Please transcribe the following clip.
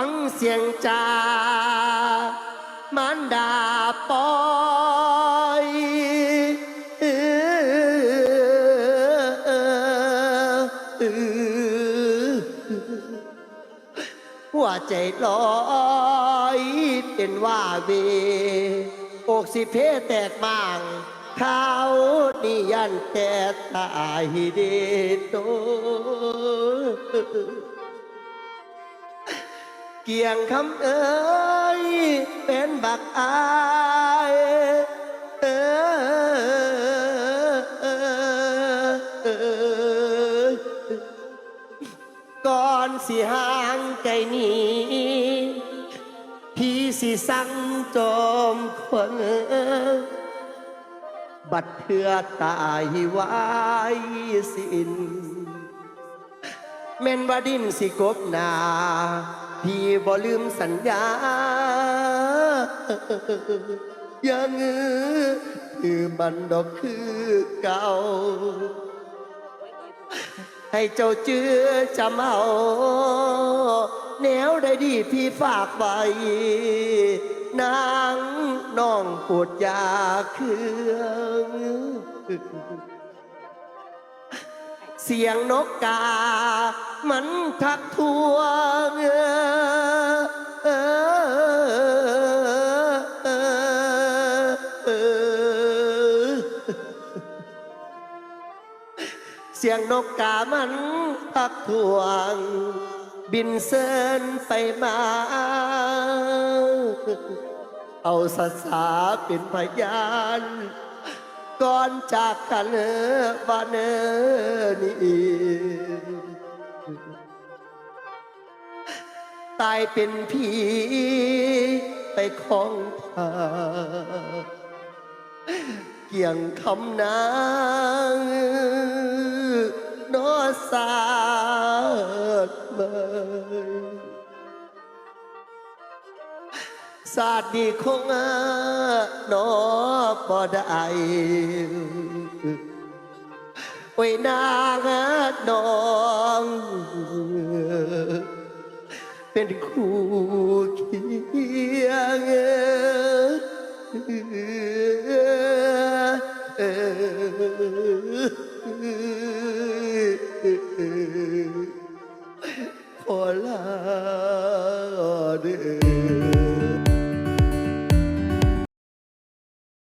ฟังเสียงจามารดาปอยหัวใจลอยเป็นว่าเวอกสิเพแตกบางเขานี่ยันแต่ตายเด็ดโต เกี่ยงคำเอ้ยเป็นบักอายเออเออเออก่อนสิห่างไกลนี้พี่สิสั่งจอมคนบัดเพื่อตายไว้สิ้นแม่นว่าดินสิกบนา พี่บ่ลืมสัญญา ยังคือมันดอกคือเก่า ให้เจ้าเจือจำเอาแนวได้ดีพี่ฝากไว้นางน้องปวดยาเครื่อง เสียงนกกา มันทักทวงเออเสียงนกกามันทักทวง บินเซินไปมา เอาสาสาเป็นพยาน ก่อนจากกันเออบ้านเออนี่ตายเป็นผีไปของทาเกี่ยงคำนางนอสาดเมย สาดดีคงนอปอดไอโอ้ยนางน้อง เป็นคู่เคียงเออขอลาเด้อ